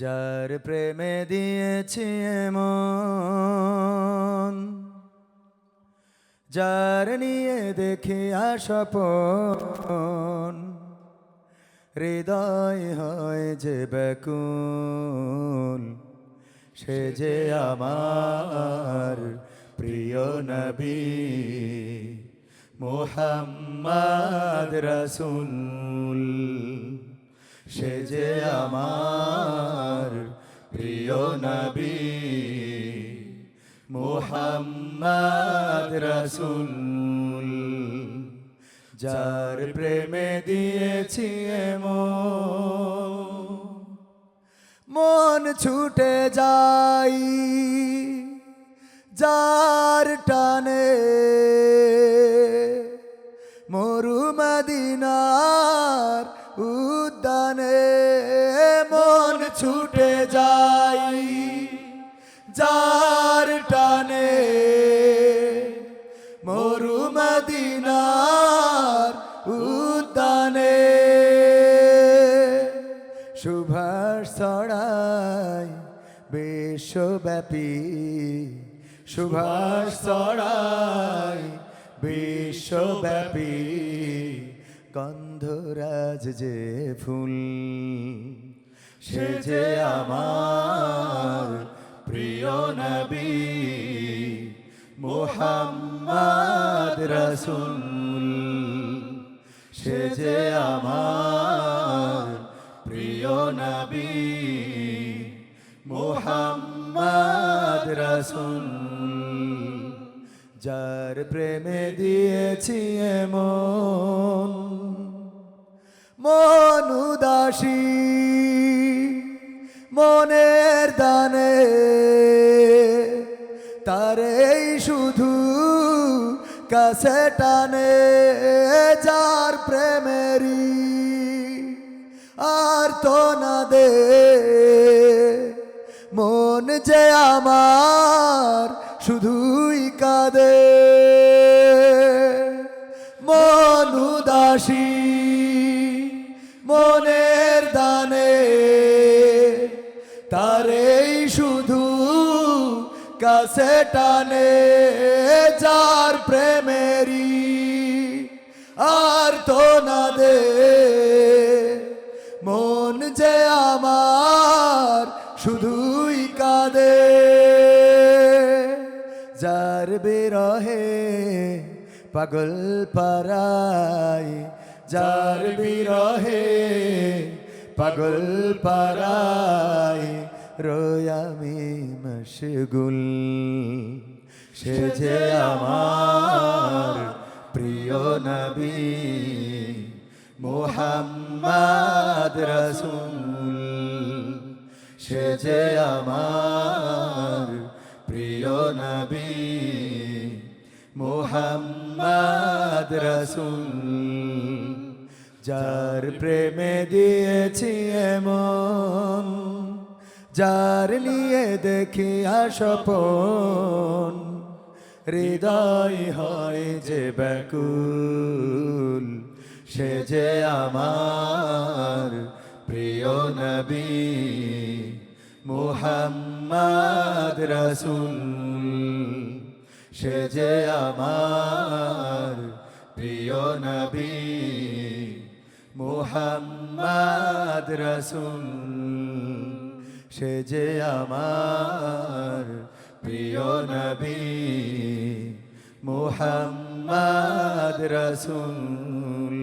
যার প্রেমে দিয়েছি এমন, যার নিয়ে দেখি আসপন হৃদয় হয় যে ব্যাকুল, সে যে আমার প্রিয় নবী মোহাম্মদ রসুল। সে যে আমার প্রিয় নবী, মোহাম্মদ রসুল, যার প্রেমে দিয়েছি মন ছুটে যাই, যার টানে মরুমদিনার যার টানে মরুমদিনার উদ্যানে সুভাষ ছড়াই বিশ্বব্যাপী সুভাষ ছড়াই বিশ্বব্যাপী গন্ধরাজ যে ফুল, সে যে আমার প্রিয় নবী, মোহাম্মদ রসুল, সে যে আমার প্রিয় নবী, মোহাম্মদ রসুল। যার প্রেমে দিয়েছি এমন মন উদাসী, মনের দানে কাছে টানে যার প্রেমেরই আর তো না দে। মন যে আমার শুধুই কাঁদে। মন উদাসী, মনের দানে শুধু কাছে টানে যার প্রেমেরই আর তো না দে। মন যে আমার শুধুই কাঁদে, যার বিরহে পাগল পারাই যার বিরহে পাগল পারাই রোয়ামি মশগুল সে যে আমার প্রিয় নবী মোহাম্মদ রসুল। সে যে আমার প্রিয় নবী মোহাম্মদ রসুল। যার প্রেমে দিয়েছি এমন যার নিয়ে দেখি আসপন হৃদয় হয় যে ব্যাকুল, সে যে আমার প্রিয় নবী মোহাম্মদ রসুল, সে যে আমার প্রিয় নবী মোহাম্মদ রসুল। সে যে আমার প্রিয় নবী মোহাম্মদ রসুল